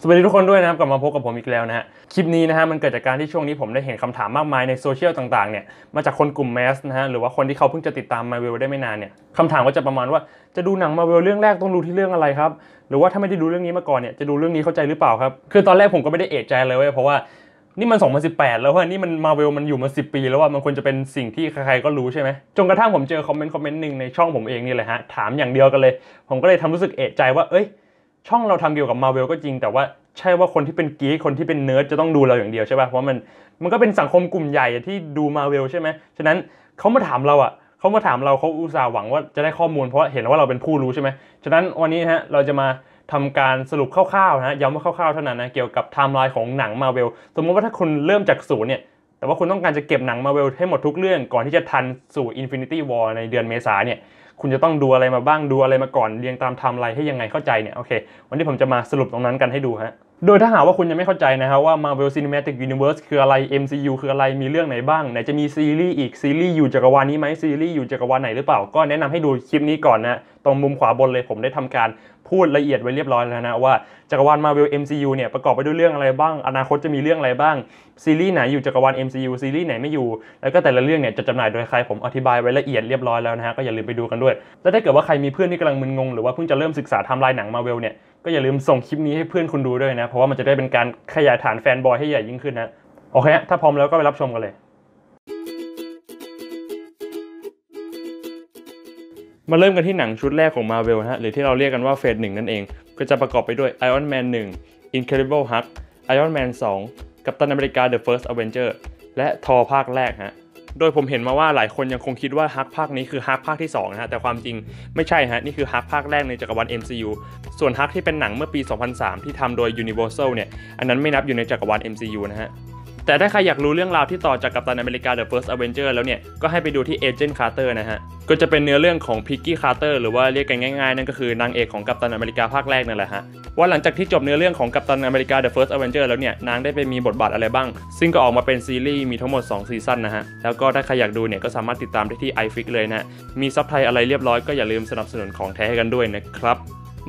สวัสดีทุกคนด้วยนะครับกลับมาพบกับผมอีกแล้วนะฮะคลิปนี้นะฮะมันเกิดจากการที่ช่วงนี้ผมได้เห็นคำถามมากมายในโซเชียลต่างๆเนี่ยมาจากคนกลุ่มแมสนะฮะหรือว่าคนที่เขาเพิ่งจะติดตามมาเวลได้ไม่นานเนี่ยคำถามก็จะประมาณว่าจะดูหนังมาเวลเรื่องแรกต้องดูที่เรื่องอะไรครับหรือว่าถ้าไม่ได้ดูเรื่องนี้มาก่อนเนี่ยจะดูเรื่องนี้เข้าใจหรือเปล่าครับคือตอนแรกผมก็ไม่ได้เอะใจเลยเว้ยเพราะว่านี่มัน 2018 แล้วว่านี่มันมาเวลมันอยู่มา 10 ปี แล้วว่ามันควรจะเป็นสิ่งที่ใครๆก็รู้ใช่ไหมจนกระทั่งผมเจอคอมเมนต์คอมเมนต์หนึ่งในช่องผมเองนี่แหละฮะถามอย่างเดียวกันเลย ผมก็เลยทำรู้สึกเอะใจว่าเอ้ย ช่องเราทำเกี่ยวกับมาเวลก็จริง แต่ว่าใช่ว่าคนที่เป็นกีคนที่เป็นเนิร์ดจะต้องดูเราอย่างเดียวใช่ป่ะเพราะมันมันก็เป็นสังคมกลุ่มใหญ่ที่ดูมาเวลใช่ไหมฉะนั้นเขามาถามเราอะเขามาถามเราเขาอุตส่าห์หวังว่าจะได้ข้อมูลเพราะเห็นว่าเราเป็นผู้รู้ใช่ไหมฉะนั้นวันนี้ฮะเราจะมาทำการสรุปคร่าวๆนะย้ำว่าคร่าวๆเท่านั้นนะเกี่ยวกับไทม์ไลน์ของหนังมาเวลสมมติว่าถ้าคุณเริ่มจากศูนย์เนี่ยแต่ว่าคุณต้องการจะเก็บหนังมาเวลให้หมดทุกเรื่องก่อนที่จะทันสู่ Infinity War ในเดือนเมษาเนี่ย คุณจะต้องดูอะไรมาบ้างดูอะไรมาก่อนเรียงตามไทม์ไลน์ให้ยังไงเข้าใจเนี่ยโอเค วันนี้ผมจะมาสรุปตรงนั้นกันให้ดูฮะ โดยถ้าหากว่าคุณยังไม่เข้าใจนะฮะว่า Marvel Cinematic Universe คืออะไร MCU คืออะไร มีเรื่องไหนบ้าง ไหนจะมีซีรีส์อีก ซีรีส์อยู่จักรวาลนี้ไหมซีรีส์อยู่จักรวาลไหนหรือเปล่า ก็แนะนำให้ดูคลิปนี้ก่อนนะ ตรงมุมขวาบนเลยผมได้ทำการพูดละเอียดไว้เรียบร้อยแล้วนะว่าจักรวาล Marvel MCU เนี่ยประกอบไปด้วยเรื่องอะไรบ้าง อนาคตจะมีเรื่องอะไรบ้าง ซีรีส์ไหนอยู่จักรวาล MCU ซีรีส์ไหนไม่อยู่ แล้วก็แต่ละเรื่องเนี่ยจะจำหน่ายโดยใครผมอธิบายไว้ละเอียดเรียบร้อยแล้วนะฮะ ก็อย่าลืมไปดูกันด้วย แล้วถ้าเกิดว่าใครมีเพื่อนที่กำลังมึนงงหรือว่าเพิ่งจะเริ่มศึกษาทม์ไลน์หนัง Marvel เนี่ย ก็อย่าลืมส่งคลิปนี้ให้เพื่อนคุณดูด้วยนะ เพราะว่ามันจะได้เป็นการขยายฐานแฟนบอยให้ใหญ่ยิ่งขึ้นนะ โอเคถ้าพร้อมแล้วก็ไปรับชมกันเลย มาเริ่มกันที่หนังชุดแรกของ Marvel นะฮะ หรือที่เราเรียกกันว่าเฟสหนึ่งนั่นเอง ก็จะประกอบไปด้วย Iron Man 1 Incredible Hulk Iron Man 2 กัปตันอเมริกา The First Avenger และทอภาคแรกฮะ โดยผมเห็นมาว่าหลายคนยังคงคิดว่าฮักภาคนี้คือฮักภาคที่2นะฮะแต่ความจริงไม่ใช่ฮะนี่คือฮักภาคแรกในจักรวาล MCU ส่วนฮักที่เป็นหนังเมื่อปี 2003 ที่ทำโดย Universal เนี่ยอันนั้นไม่นับอยู่ในจักรวาล MCU นะฮะ แต่ถ้าใครอยากรู้เรื่องราวที่ต่อจากกัปตันอเมริกา The First Avenger แล้วเนี่ย ก็ให้ไปดูที่ Agent Carter นะฮะ ก็จะเป็นเนื้อเรื่องของพิกกี้คาร์เตอร์หรือว่าเรียกกันง่ายๆ นั่นก็คือนางเอกของกัปตันอเมริกาภาคแรกนั่นแหละฮะ ว่าหลังจากที่จบเนื้อเรื่องของกัปตันอเมริกา The First Avenger แล้วเนี่ย นางได้ไปมีบทบาทอะไรบ้าง ซึ่งก็ออกมาเป็นซีรีส์มีทั้งหมด 2 ซีซั่นนะฮะ แล้วก็ถ้าใครอยากดูเนี่ยก็สามารถติดตามได้ที่ iFix เลยนะมีซับไทยอะไรเรียบร้อยก็อย่าลืมสนับสนุนของแท้ให้กันด้วยนะครับ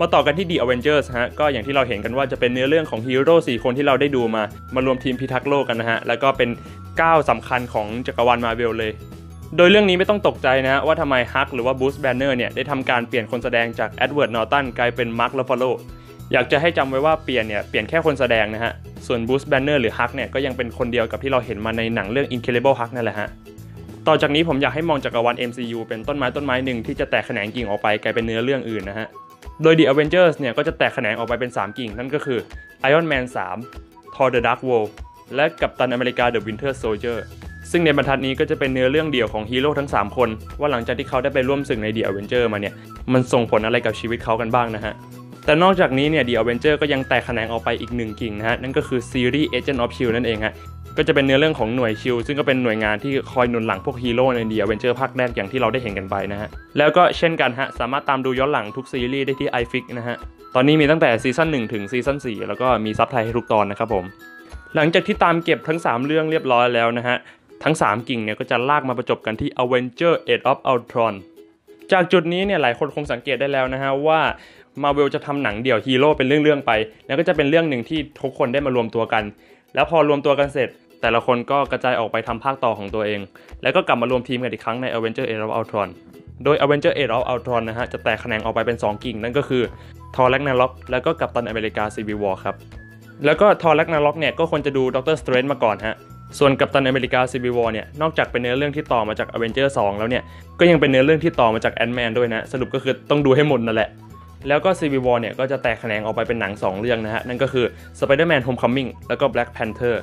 มาต่อกันที่ The Avengers ฮะก็อย่างที่เราเห็นกันว่าจะเป็นเนื้อเรื่องของฮีโร่4คนที่เราได้ดูมา มารวมทีมพิทักษ์โลกกันนะฮะ แล้วก็เป็นก้าวสำคัญของจักรวาลมาเวลเลย โดยเรื่องนี้ไม่ต้องตกใจนะฮะว่าทำไมฮักหรือว่าบูสแบนเนอร์เนี่ยได้ทำการเปลี่ยนคนแสดงจากแอดเวิร์ดนอร์ตันกลายเป็นมาร์คลาฟาโลอยากจะให้จำไว้ว่าเปลี่ยนเนี่ยเปลี่ยนแค่คนแสดงนะฮะ ส่วนบูสแบนเนอร์หรือฮักเนี่ยก็ยังเป็นคนเดียวกับที่เราเห็นมาในหนังเรื่อง Incredible Hulk นั่นแหละฮะ ต่อจากนี้ผมอยากให้มองจักรวาล MCU เป็นต้นไม้ต้นไม้หนึ่งที่จะแตกแขนงกิ่งออกไปกลายเป็นเนื้อเรื่องอื่นนะฮะ โดย The Avengers เนี่ยก็จะแตกแขนงออกไปเป็น 3 กิ่ง นั่นก็คือ Iron Man 3 Thor The Dark World และกัปตันอเมริกา The Winter Soldier ซึ่งในบรรทัดนี้ก็จะเป็นเนื้อเรื่องเดี่ยวของฮีโร่ทั้ง 3 คน ว่าหลังจากที่เขาได้ไปร่วมศึกใน The Avenger มาเนี่ย มันส่งผลอะไรกับชีวิตเขากันบ้างนะฮะ แต่นอกจากนี้เนี่ย The Avenger ก็ยังแตกแขนงออกไปอีกหนึ่งกิ่งนะฮะ นั่นก็คือซีรีส์ Agent of Shield นั่นเองฮะ ก็จะเป็นเนื้อเรื่องของหน่วยชิลซึ่งก็เป็นหน่วยงานที่คอยหนุนหลังพวกฮีโร่ใน The Avenger ภาคแรกอย่างที่เราได้เห็นกันไปนะฮะ แล้วก็เช่นกันฮะ สามารถตามดูย้อนหลังทุกซีรีส์ได้ที่ iFix นะฮะ ตอนนี้มีตั้งแต่ซีซั่น1ถึงซีซั่น4แล้วก็มีซับไทยให้ทุกตอนนะครับผมหลังจากที่ตามเก็บทั้ง 3 เรื่องเรียบร้อยแล้วนะฮะทั้ง 3 กิ่งเนี่ยก็จะลากมาประจบกันที่ Avenger Age of Ultron จากจุดนี้เนี่ยหลายคนคงสังเกตได้แล้วนะฮะว่า Marvel จะทำหนังเดี่ยวฮีโร่เป็นเรื่องๆไป แล้วก็จะเป็นเรื่องหนึ่งที่ทุกคนได้มารวมตัวกัน แล้วพอรวมตัวกันเสร็จ แต่ละคนก็กระจายออกไปทำภาคต่อของตัวเอง แล้วก็กลับมารวมทีมกันอีกครั้งใน Avenger Age of Ultron โดย Avenger Age of Ultron นะฮะ จะแตกแขนงออกไปเป็น 2 กิ่ง นั่นก็คือ Thor Ragnarok แล้วก็กัปตันอเมริกา Civil War ครับ แล้วก็ Thor Ragnarok เนี่ยก็ควรจะดู Doctor Strange มาก่อนฮะ ส่วนกัปตันอเมริกา Civil War เนี่ย นอกจากเป็นเนื้อเรื่องที่ต่อมาจาก Avenger 2 แล้วเนี่ย ก็ยังเป็นเนื้อเรื่องที่ต่อมาจาก Ant-Man ด้วยนะ สรุปก็คือต้องดูให้หมดนั่นแหละ แล้วก็ Civil War เนี่ยก็จะแตกแขนงออกไปเป็นหนัง 2 เรื่องนะฮะ นั่นก็คือ Spider-Man Homecoming แล้วก็ Black Panther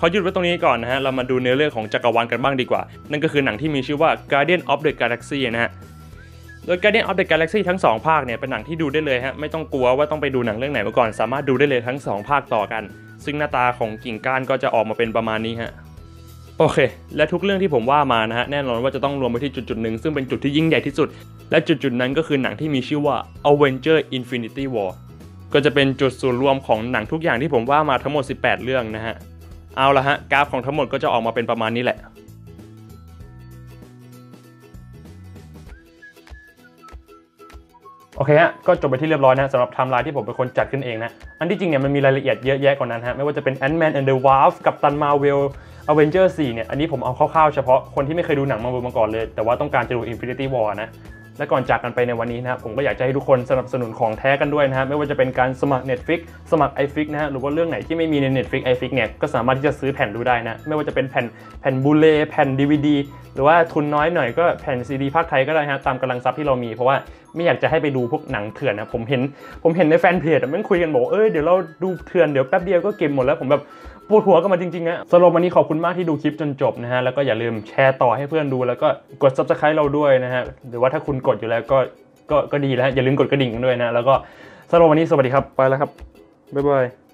ขอหยุดไว้ตรงนี้ก่อนนะฮะ เรามาดูเนื้อเรื่องของจักรวาลกันบ้างดีกว่า นั่นก็คือหนังที่มีชื่อว่า Guardian of the Galaxy นะฮะ โดย Guardian of the Galaxy ทั้ง 2 ภาคเนี่ยเป็นหนังที่ดูได้เลยฮะ ไม่ต้องกลัวว่าต้องไปดูหนังเรื่องไหนมาก่อน สามารถดูได้เลยทั้ง 2 ภาคต่อกัน ซึ่งหน้าตาของกิ่งก้านก็จะออกมาเป็นประมาณนี้ฮะ โอเค และทุกเรื่องที่ผมว่ามานะฮะ แน่นอนว่าจะต้องรวมไปที่จุดจุดๆหนึ่งซึ่งเป็นจุดที่ยิ่งใหญ่ที่สุด และจุดจุดๆนั้นก็คือหนังที่มีชื่อว่า Avenger Infinity War ก็จะเป็นจุดศูนย์รวมของหนังทุกอย่างที่ผมว่ามาทั้งหมด 18 เรื่องนะฮะ เอาละฮะกราฟของทั้งหมดก็จะออกมาเป็นประมาณนี้แหละ โอเคฮะ ก็จบไปที่เรียบร้อยนะสำหรับไทม์ไลน์ที่ผมเป็นคนจัดขึ้นเองนะ อันที่จริงเนี่ยมันมีรายละเอียดเยอะแยะกว่านั้นฮะ ไม่ว่าจะเป็น Ant-Man and the Wasp กับตันมาเวล Avenger 4 เนี่ย อันนี้ผมเอาคร่าวๆเฉพาะคนที่ไม่เคยดูหนังมาเวลมาก่อนเลย แต่ว่าต้องการจะดู Infinity War นะ และก่อนจากกันไปในวันนี้นะครับผมก็อยากจะให้ทุกคนสนับสนุนของแท้กันด้วยนะฮะไม่ว่าจะเป็นการสมัคร Netflix สมัคร iFix นะฮะหรือว่าเรื่องไหนที่ไม่มีใน Netflix iFix เนี่ยก็สามารถที่จะซื้อแผ่นดูได้นะไม่ว่าจะเป็นแผ่นแผ่นบูเลแผ่น DVD หรือว่าทุนน้อยหน่อยก็แผ่นซีดีภาคไทยก็ได้ฮะตามกำลังทรัพย์ที่เรามีเพราะว่าไม่อยากจะให้ไปดูพวกหนังเถื่อนนะผมเห็นผมเห็นในแฟนเพจมันคุยกันบอกเอ้ยเดี๋ยวเราดูเถื่อนเดี๋ยวแป๊บเดียวก็เก็บหมดแล้วผมแบบปวดหัวกันมาจริงๆอะสรุปวันนี้ขอบคุณมากที่ดูคลิปจนจบนะฮะแล้วก็อย่าลืมแชร์ต่อให้เพื่อนดูแล้วก็กด subscribe เราด้วยนะฮะหรือว่าถ้าคุณกดอยู่แล้วก็ก็ก็ดีแล้วอย่าลืมกดกระดิ่งกันด้วยนะแล้วก็สำหรับวันนี้สวัสดีครับไปแล้วครับบ๊ายบาย